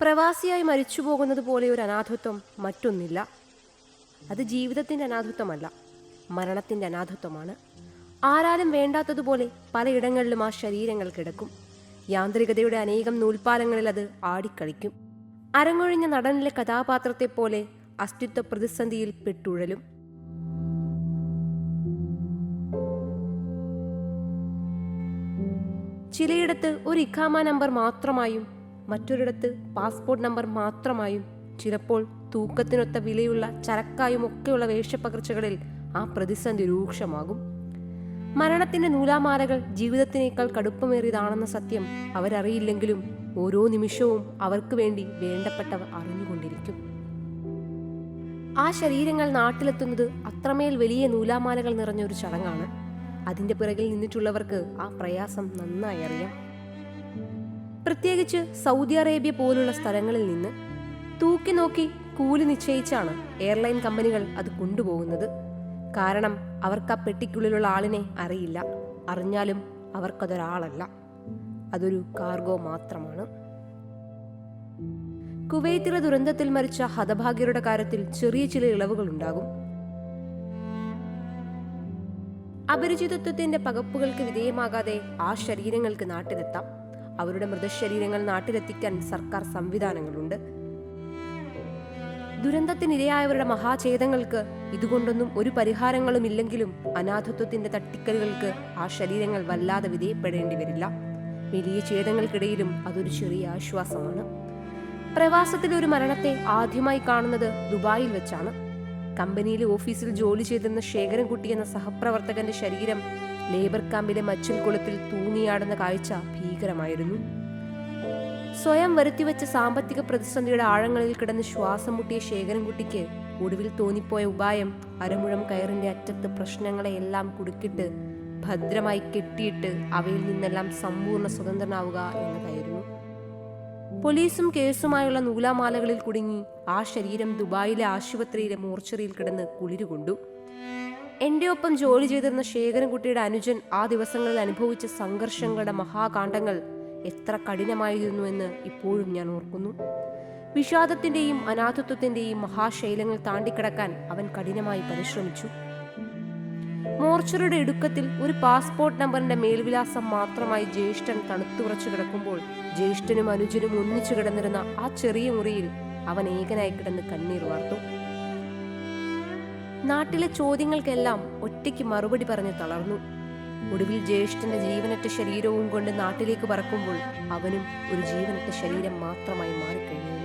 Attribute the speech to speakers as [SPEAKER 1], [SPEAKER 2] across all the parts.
[SPEAKER 1] പ്രവാസിയായി മരിച്ചുപോകുന്നത് പോലെ ഒരു അനാഥത്വം മറ്റൊന്നില്ല. അത് ജീവിതത്തിന്റെ അനാഥത്വമല്ല മരണത്തിന്റെ അനാഥത്വമാണ്. ആരാലും വേണ്ടാത്തതുപോലെ പലയിടങ്ങളിലും ആ ശരീരങ്ങൾ കിടക്കും. യാന്ത്രികതയുടെ അനേകം നൂൽപ്പാലങ്ങളിൽ അത് ആടിക്കളിക്കും. അരങ്ങൊഴിഞ്ഞ നടനിലെ കഥാപാത്രത്തെ പോലെ അസ്തിത്വ പ്രതിസന്ധിയിൽ പെട്ടുഴലും. ചിലയിടത്ത് ഒരു ഇഖാമ നമ്പർ മാത്രമായും മറ്റൊരിടത്ത് പാസ്പോർട്ട് നമ്പർ മാത്രമായും ചിലപ്പോൾ തൂക്കത്തിനൊത്ത വിലയുള്ള ചരക്കായും ഒക്കെയുള്ള വേഷപ്പകർച്ചകളിൽ ആ പ്രതിസന്ധി രൂക്ഷമാകും. മരണത്തിന്റെ നൂലാമാലകൾ ജീവിതത്തിനേക്കാൾ കടുപ്പമേറിയതാണെന്ന സത്യം അവരറിയില്ലെങ്കിലും ഓരോ നിമിഷവും അവർക്ക് വേണ്ടി വേണ്ടപ്പെട്ടവർ അറിഞ്ഞുകൊണ്ടിരിക്കും. ആ ശരീരങ്ങൾ നാട്ടിലെത്തുന്നത് അത്രമേൽ വലിയ നൂലാമാലകൾ നിറഞ്ഞ ഒരു ചടങ്ങാണ്. അതിന്റെ പിറകിൽ നിന്നിട്ടുള്ളവർക്ക് ആ പ്രയാസം നന്നായി അറിയാം. പ്രത്യേകിച്ച് സൗദി അറേബ്യ പോലുള്ള സ്ഥലങ്ങളിൽ നിന്ന് തൂക്കി നോക്കി കൂലി നിശ്ചയിച്ചാണ് എയർലൈൻ കമ്പനികൾ അത് കൊണ്ടുപോകുന്നത്. കാരണം അവർക്ക് ആ പെട്ടിക്കുള്ളിലുള്ള ആളിനെ അറിയില്ല. അറിഞ്ഞാലും അവർക്കതൊരാളല്ല. അതൊരു കാർഗോ മാത്രമാണ്. കുവൈത്തിലെ ദുരന്തത്തിൽ മരിച്ച ഹതഭാഗ്യരുടെ കാര്യത്തിൽ ചെറിയ ചില ഇളവുകൾ ഉണ്ടാകും. അപരിചിതത്വത്തിന്റെ പകപ്പുകൾക്ക് വിധേയമാകാതെ ആ ശരീരങ്ങൾക്ക് നാട്ടിലെത്താം. അവരുടെ മൃതശരീരങ്ങൾ നാട്ടിലെത്തിക്കാൻ സർക്കാർ സംവിധാനങ്ങളുണ്ട്. ദുരന്തത്തിനിരയായവരുടെ മഹാഛേദങ്ങൾക്ക് ഇതുകൊണ്ടൊന്നും ഒരു പരിഹാരങ്ങളും ഇല്ലെങ്കിലും അനാഥത്വത്തിന്റെ തട്ടിക്കലുകൾക്ക് ആ ശരീരങ്ങൾ വല്ലാതെ വിധേയപ്പെടേണ്ടി വരില്ല. വലിയ ഛേദങ്ങൾക്കിടയിലും അതൊരു ചെറിയ ആശ്വാസമാണ്. പ്രവാസത്തിലെ ഒരു മരണത്തെ ആദ്യമായി കാണുന്നത് ദുബായിൽ വെച്ചാണ്. കമ്പനിയിലെ ഓഫീസിൽ ജോലി ചെയ്തിരുന്ന ശേഖരൻകുട്ടി എന്ന സഹപ്രവർത്തകന്റെ ശരീരം ലേബർ ക്യാമ്പിലെ മച്ചിൽ കുളത്തിൽ തൂങ്ങിയാടുന്ന കാഴ്ച ഭീകരമായിരുന്നു. സ്വയം വരുത്തിവെച്ച സാമ്പത്തിക പ്രതിസന്ധിയുടെ ആഴങ്ങളിൽ കിടന്ന് ശ്വാസം മുട്ടിയ ശേഖരൻകുട്ടിക്ക് ഒടുവിൽ തോന്നിപ്പോയ ഉപായം അരമുഴം കയറിന്റെ അറ്റത്ത് പ്രശ്നങ്ങളെയെല്ലാം കുടുക്കിട്ട് ഭദ്രമായി കെട്ടിയിട്ട് അവയിൽ നിന്നെല്ലാം സമ്പൂർണ സ്വതന്ത്രനാവുക എന്നതായിരുന്നു. പോലീസും കേസുമായുള്ള നൂലാമാലകളിൽ കുടുങ്ങി ആ ശരീരം ദുബായിലെ ആശുപത്രിയിലെ മോർച്ചറിയിൽ കിടന്ന് കുളിരുകൊണ്ടു. എന്റെ ഒപ്പം ജോലി ചെയ്തിരുന്ന ശേഖരൻകുട്ടിയുടെ അനുജൻ ആ ദിവസങ്ങളിൽ അനുഭവിച്ച സംഘർഷങ്ങളുടെ മഹാകാണ്ഡങ്ങൾ എത്ര കഠിനമായിരുന്നു എന്ന് ഇപ്പോഴും ഞാൻ ഓർക്കുന്നു. വിഷാദത്തിന്റെയും അനാഥത്വത്തിന്റെയും മഹാശൈലങ്ങൾ താണ്ടിക്കിടക്കാൻ അവൻ കഠിനമായി പരിശ്രമിച്ചു. മോർച്ചറുടെ ഇടുക്കത്തിൽ ഒരു പാസ്പോർട്ട് നമ്പറിന്റെ മേൽവിലാസം മാത്രമായി ജ്യേഷ്ഠൻ തണുത്തുറച്ചു കിടക്കുമ്പോൾ ജ്യേഷ്ഠനും അനുജനും ഒന്നിച്ചു കിടന്നിരുന്ന ആ ചെറിയ മുറിയിൽ അവൻ ഏകനായി കിടന്ന് കണ്ണീർ വാർത്തു. നാട്ടിലെ ചോദ്യങ്ങൾക്കെല്ലാം ഒറ്റയ്ക്ക് മറുപടി പറഞ്ഞ് തളർന്നു. ഒടുവിൽ ജ്യേഷ്ഠന്റെ ജീവനറ്റ ശരീരവും കൊണ്ട് നാട്ടിലേക്ക് പറക്കുമ്പോൾ അവനും ഒരു ജീവനറ്റ ശരീരം മാത്രമായി മാറിക്കഴിഞ്ഞിരുന്നു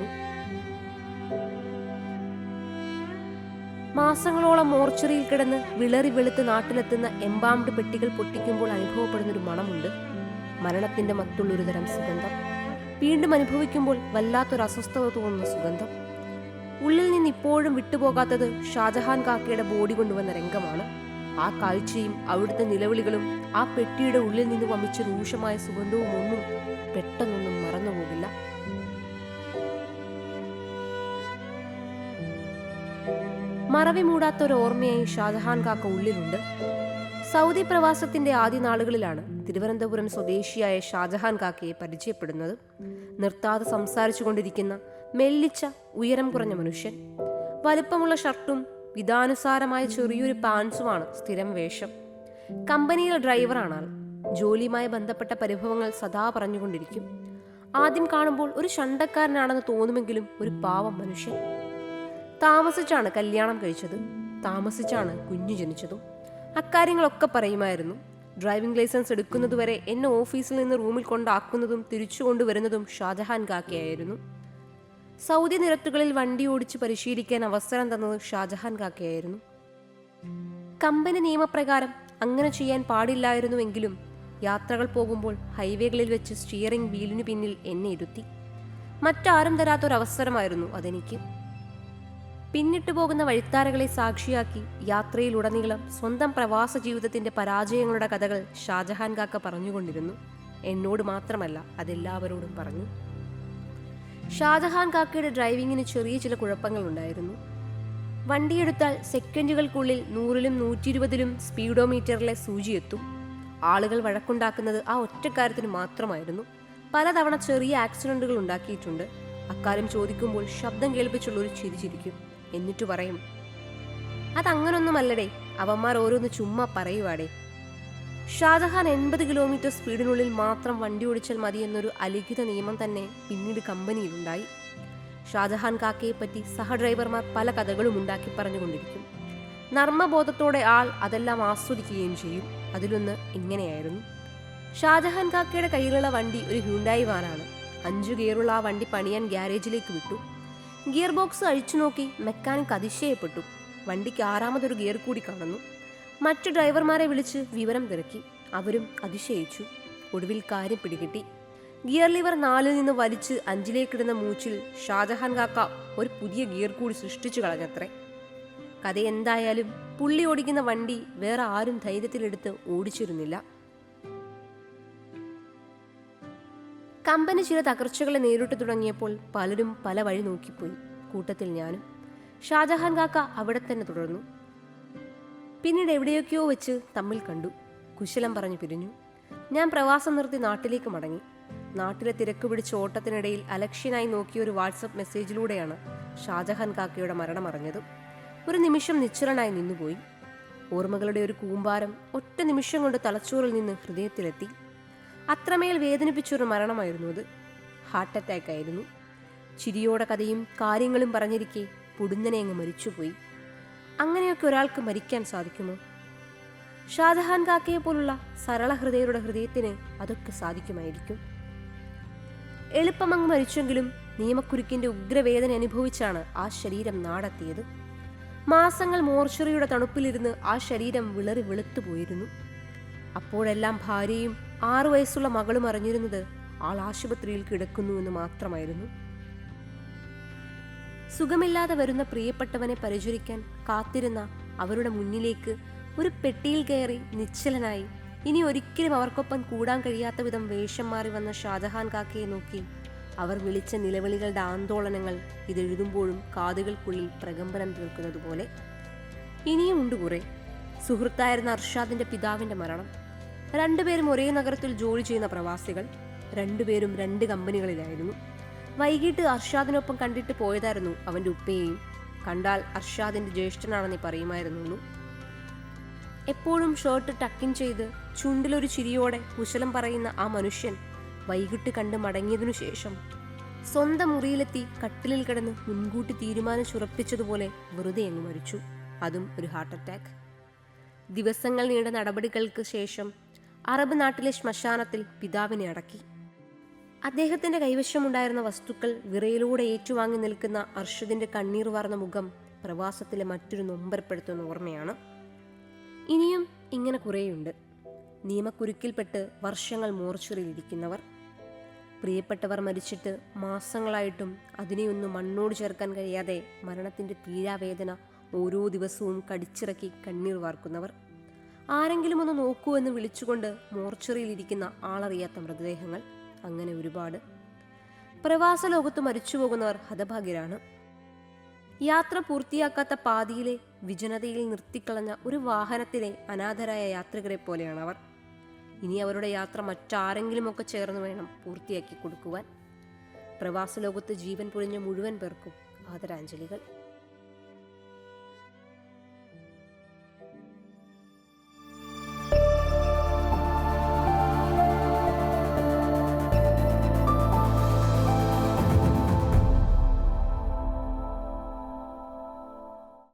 [SPEAKER 1] മാസങ്ങളോളം മോർച്ചറിയിൽ കിടന്ന് വിളറി വെളുത്ത് നാട്ടിലെത്തുന്ന എംബാംഡ് പെട്ടികൾ പൊട്ടിക്കുമ്പോൾ അനുഭവപ്പെടുന്ന ഒരു മണമുണ്ട്. മരണത്തിന്റെ മറ്റുള്ളൊരു തരം സുഗന്ധം. വീണ്ടും അനുഭവിക്കുമ്പോൾ വല്ലാത്തൊരു അസ്വസ്ഥത തോന്നുന്ന സുഗന്ധം. ഉള്ളിൽ നിന്ന് ഇപ്പോഴും വിട്ടുപോകാത്തത് ഷാജഹാൻ കാക്കയുടെ ബോഡി കൊണ്ടുവന്ന രംഗമാണ്. ആ കാഴ്ചയും അവിടുത്തെ നിലവിളികളും ആ പെട്ടിയുടെ ഉള്ളിൽ നിന്ന് വമിച്ച രൂക്ഷമായ സുഗന്ധവും ഒന്നും പെട്ടെന്നൊന്നും മറന്നുപോകില്ല. മറവി മൂടാത്ത ഒരു ഓർമ്മയായി ഷാജഹാൻ കാക്ക ഉള്ളിലുണ്ട്. സൗദി പ്രവാസത്തിന്റെ ആദ്യ നാളുകളിലാണ് തിരുവനന്തപുരം സ്വദേശിയായ ഷാജഹാൻ കാക്കയെ പരിചയപ്പെടുന്നത്. നിർത്താതെ സംസാരിച്ചു കൊണ്ടിരിക്കുന്ന മെല്ലിച്ച ഉയരം കുറഞ്ഞ മനുഷ്യൻ. വലുപ്പമുള്ള ഷർട്ടും വിധാനുസാരമായ ചെറിയൊരു പാൻസുമാണ് സ്ഥിരം വേഷം. കമ്പനിയിലെ ഡ്രൈവറാണ് ആൾ ജോലിയുമായി ബന്ധപ്പെട്ട പരിഭവങ്ങൾ സദാ പറഞ്ഞുകൊണ്ടിരിക്കും. ആദ്യം കാണുമ്പോൾ ഒരു ഷണ്ടക്കാരനാണെന്ന് തോന്നുമെങ്കിലും ഒരു പാവം മനുഷ്യൻ. താമസിച്ചാണ് കല്യാണം കഴിച്ചത്. താമസിച്ചാണ് കുഞ്ഞു ജനിച്ചതും. അക്കാര്യങ്ങളൊക്കെ പറയുമായിരുന്നു. ഡ്രൈവിംഗ് ലൈസൻസ് എടുക്കുന്നതുവരെ എന്നെ ഓഫീസിൽ നിന്ന് റൂമിൽ കൊണ്ടാക്കുന്നതും തിരിച്ചു കൊണ്ടുവരുന്നതും ഷാജഹാൻ കാക്കയായിരുന്നു. സൗദി നിരത്തുകളിൽ വണ്ടി ഓടിച്ച് പരിശീലിക്കാൻ അവസരം തന്നത് ഷാജഹാൻ കാക്കയായിരുന്നു. കമ്പനി നിയമപ്രകാരം അങ്ങനെ ചെയ്യാൻ പാടില്ലായിരുന്നുവെങ്കിലും യാത്രകൾ പോകുമ്പോൾ ഹൈവേകളിൽ വെച്ച് സ്റ്റിയറിംഗ് വീലിനു പിന്നിൽ എന്നെ ഇരുത്തി. മറ്റാരും തരാത്തൊരവസരമായിരുന്നു അതെനിക്ക്. പിന്നിട്ടു പോകുന്ന വഴിത്താരകളെ സാക്ഷിയാക്കി യാത്രയിലുടനീളം സ്വന്തം പ്രവാസ ജീവിതത്തിന്റെ പരാജയങ്ങളുടെ കഥകൾ ഷാജഹാൻ കാക്ക പറഞ്ഞുകൊണ്ടിരുന്നു. എന്നോട് മാത്രമല്ല അതെല്ലാവരോടും പറഞ്ഞു. ഷാജഹാൻ കാക്കയുടെ ഡ്രൈവിങ്ങിന് ചെറിയ ചില കുഴപ്പങ്ങൾ കുഴപ്പങ്ങളുണ്ടായിരുന്നു. വണ്ടിയെടുത്താൽ സെക്കൻഡുകൾക്കുള്ളിൽ നൂറിലും നൂറ്റി ഇരുപതിലും സ്പീഡോമീറ്ററിലെ സൂചി എത്തും. ആളുകൾ വഴക്കുണ്ടാക്കുന്നത് ആ ഒറ്റക്കാര്യത്തിന് മാത്രമായിരുന്നു. പലതവണ ചെറിയ ആക്സിഡന്റുകൾ ഉണ്ടാക്കിയിട്ടുണ്ട്. അക്കാര്യം ചോദിക്കുമ്പോൾ ശബ്ദം കേൾപ്പിച്ചുള്ള ഒരു ചിരി ചിരിക്കും. എന്നിട്ട് പറയും അതങ്ങനൊന്നുമല്ലടേ അവന്മാർ ഓരോന്ന് ചുമ്മാ പറയുവാടേ. ഷാജഹാൻ എൺപത് കിലോമീറ്റർ സ്പീഡിനുള്ളിൽ മാത്രം വണ്ടി ഓടിച്ചാൽ മതി എന്നൊരു അലിഖിത നിയമം തന്നെ പിന്നീട് കമ്പനിയിലുണ്ടായി. ഷാജഹാൻ കാക്കയെ പറ്റി സഹ ഡ്രൈവർമാർ പല കഥകളും ഉണ്ടാക്കി പറഞ്ഞുകൊണ്ടിരിക്കും. നർമ്മബോധത്തോടെ ആൾ അതെല്ലാം ആസ്വദിക്കുകയും ചെയ്യും. അതിലൊന്ന് ഇങ്ങനെയായിരുന്നു. ഷാജഹാൻ കാക്കയുടെ കയ്യിലുള്ള വണ്ടി ഒരു ഹ്യൂണ്ടായി വാനാണ്. അഞ്ചു ഗിയറുള്ള ആ വണ്ടി പണിയാൻ ഗ്യാരേജിലേക്ക് വിട്ടു. ഗിയർ ബോക്സ് അഴിച്ചു നോക്കി മെക്കാനിക് അതിശയപ്പെട്ടു. വണ്ടിക്ക് ആറാമതൊരു ഗിയർ കൂടി കാണുന്നു. മറ്റു ഡ്രൈവർമാരെ വിളിച്ച് വിവരം തിരക്കി. അവരും അതിശയിച്ചു. ഒടുവിൽ കാര്യം പിടികിട്ടി. ഗിയർ ലിവർ നാലിൽ നിന്ന് വലിച്ച് അഞ്ചിലേക്കിടുന്ന മൂച്ചിൽ ഷാജഹാൻ കാക്ക ഒരു പുതിയ ഗിയർ കൂടി സൃഷ്ടിച്ചു കളഞ്ഞത്രേ. കഥ എന്തായാലും പുള്ളി ഓടിക്കുന്ന വണ്ടി വേറെ ആരും ധൈര്യത്തിലെടുത്ത് ഓടിച്ചിരുന്നില്ല. കമ്പനി ചില തകർച്ചകളെ നേരിട്ട് തുടങ്ങിയപ്പോൾ പലരും പല വഴി നോക്കിപ്പോയി. കൂട്ടത്തിൽ ഞാനും. ഷാജഹാൻ കാക്ക അവിടെ തന്നെ തുടർന്നു. പിന്നീട് എവിടെയൊക്കെയോ വെച്ച് തമ്മിൽ കണ്ടു. കുശലം പറഞ്ഞു പിരിഞ്ഞു. ഞാൻ പ്രവാസം നിർത്തി നാട്ടിലേക്ക് മടങ്ങി. നാട്ടിലെ തിരക്ക് പിടിച്ച ഓട്ടത്തിനിടയിൽ അലക്ഷ്യനായി നോക്കിയ ഒരു വാട്സപ്പ് മെസ്സേജിലൂടെയാണ് ഷാജഹാൻ കാക്കയുടെ മരണം അറിഞ്ഞത്. ഒരു നിമിഷം നിശ്ചലനായി നിന്നുപോയി. ഓർമ്മകളുടെ ഒരു കൂമ്പാരം ഒറ്റ നിമിഷം കൊണ്ട് തലച്ചോറിൽ നിന്ന് ഹൃദയത്തിലെത്തി. അത്രമേൽ വേദനിപ്പിച്ചൊരു മരണമായിരുന്നു അത്. ഹാർട്ട് അറ്റാക്ക് ആയിരുന്നു. ചിരിയോടെ കഥയും കാര്യങ്ങളും പറഞ്ഞിരിക്കെ പൊടുന്നനെ അങ്ങ് മരിച്ചുപോയി. അങ്ങനെയൊക്കെ ഒരാൾക്ക് മരിക്കാൻ സാധിക്കുമോ? ഷാജഹാൻ കാക്കയെ പോലുള്ള സരള ഹൃദയരുടെ ഹൃദയത്തിന് അതൊക്കെ സാധിക്കുമായിരിക്കും. എളുപ്പമങ്ങ് മരിച്ചെങ്കിലും നിയമക്കുരുക്കിന്റെ ഉഗ്രവേദന അനുഭവിച്ചാണ് ആ ശരീരം നാടെത്തിയത്. മാസങ്ങൾ മോർച്ചറിയുടെ തണുപ്പിലിരുന്ന് ആ ശരീരം വിളറി വെളുത്തുപോയിരുന്നു. അപ്പോഴെല്ലാം ഭാര്യയും ആറു വയസ്സുള്ള മകളും അറിഞ്ഞിരുന്നത് ആൾ ആശുപത്രിയിൽ കിടക്കുന്നുവെന്ന് മാത്രമായിരുന്നു. സുഖമില്ലാതെ വരുന്ന പ്രിയപ്പെട്ടവനെ പരിചരിക്കാൻ കാത്തിരുന്ന അവരുടെ മുന്നിലേക്ക് ഒരു പെട്ടിയിൽ കയറി നിശ്ചലനായി. ഇനി ഒരിക്കലും അവർക്കൊപ്പം കൂടാൻ കഴിയാത്ത വിധം വേഷം മാറി വന്ന ഷാജഹാൻ കാക്കയെ നോക്കി അവർ വിളിച്ച നിലവിളികളുടെ ആന്തോളനങ്ങൾ ഇതെഴുതുമ്പോഴും കാതുകൾക്കുള്ളിൽ പ്രകമ്പനം തീർക്കുന്നത് പോലെ ഇനിയും ഉണ്ട് കുറെ. സുഹൃത്തായിരുന്ന അർഷാദിന്റെ പിതാവിന്റെ മരണം. രണ്ടുപേരും ഒരേ നഗരത്തിൽ ജോലി ചെയ്യുന്ന പ്രവാസികൾ രണ്ടുപേരും രണ്ട് കമ്പനികളിലായിരുന്നു. വൈകിട്ട് അർഷാദിനൊപ്പം കണ്ടിട്ട് പോയതായിരുന്നു അവന്റെ ഉപ്പയെയും. കണ്ടാൽ അർഷാദിന്റെ ജ്യേഷ്ഠനാണെന്ന് പറയുമായിരുന്നു എപ്പോഴും ഷർട്ട് ടക്കിൻ ചെയ്ത് ചുണ്ടിലൊരു ചിരിയോടെ കുശലം പറയുന്ന ആ മനുഷ്യൻ വൈകിട്ട് കണ്ട് മടങ്ങിയതിനു ശേഷം സ്വന്തം മുറിയിലെത്തി കട്ടിലിൽ കിടന്ന് മുൻകൂട്ടി തീരുമാനിച്ചുറപ്പിച്ചതുപോലെ വെറുതെ അങ്ങ് മരിച്ചു. അതും ഒരു ഹാർട്ട് അറ്റാക്ക് ദിവസങ്ങൾ നീണ്ട നടപടികൾക്ക് ശേഷം അറബ് നാട്ടിലെ ശ്മശാനത്തിൽ പിതാവിനെ അടക്കി. അദ്ദേഹത്തിന്റെ കൈവശമുണ്ടായിരുന്ന വസ്തുക്കൾ വിറയിലൂടെ ഏറ്റുവാങ്ങി നിൽക്കുന്ന അർഷദിന്റെ കണ്ണീർ വാർന്ന മുഖം പ്രവാസത്തിലെ മറ്റൊരു നൊമ്പരപ്പെടുത്തുന്ന ഓർമ്മയാണ്. ഇനിയും ഇങ്ങനെ കുറേയുണ്ട്. നിയമക്കുരുക്കിൽപ്പെട്ട് വർഷങ്ങൾ മോർച്ചറിയിലിരിക്കുന്നവർ പ്രിയപ്പെട്ടവർ മരിച്ചിട്ട് മാസങ്ങളായിട്ടും അതിനെയൊന്നും മണ്ണോട് ചേർക്കാൻ കഴിയാതെ മരണത്തിന്റെ തീരാവേദന ഓരോ ദിവസവും കടിച്ചിറക്കി കണ്ണീർ വാർക്കുന്നവർ. ആരെങ്കിലും ഒന്ന് നോക്കൂ എന്ന് വിളിച്ചുകൊണ്ട് മോർച്ചറിയിലിരിക്കുന്ന ആളറിയാത്ത മൃതദേഹങ്ങൾ അങ്ങനെ ഒരുപാട്. പ്രവാസ ലോകത്ത് മരിച്ചു പോകുന്നവർ ഹതഭാഗ്യരാണ്. യാത്ര പൂർത്തിയാക്കാത്ത പാതിയിലെ വിജനതയിൽ നിർത്തിക്കളഞ്ഞ ഒരു വാഹനത്തിലെ അനാഥരായ യാത്രികരെ പോലെയാണ് അവർ ഇനി അവരുടെ യാത്ര മറ്റാരെങ്കിലുമൊക്കെ ചേർന്ന് വേണം പൂർത്തിയാക്കി കൊടുക്കുവാൻ. പ്രവാസ ലോകത്ത് ജീവൻ പൊളിഞ്ഞ മുഴുവൻ പേർക്കും ആദരാഞ്ജലികൾ.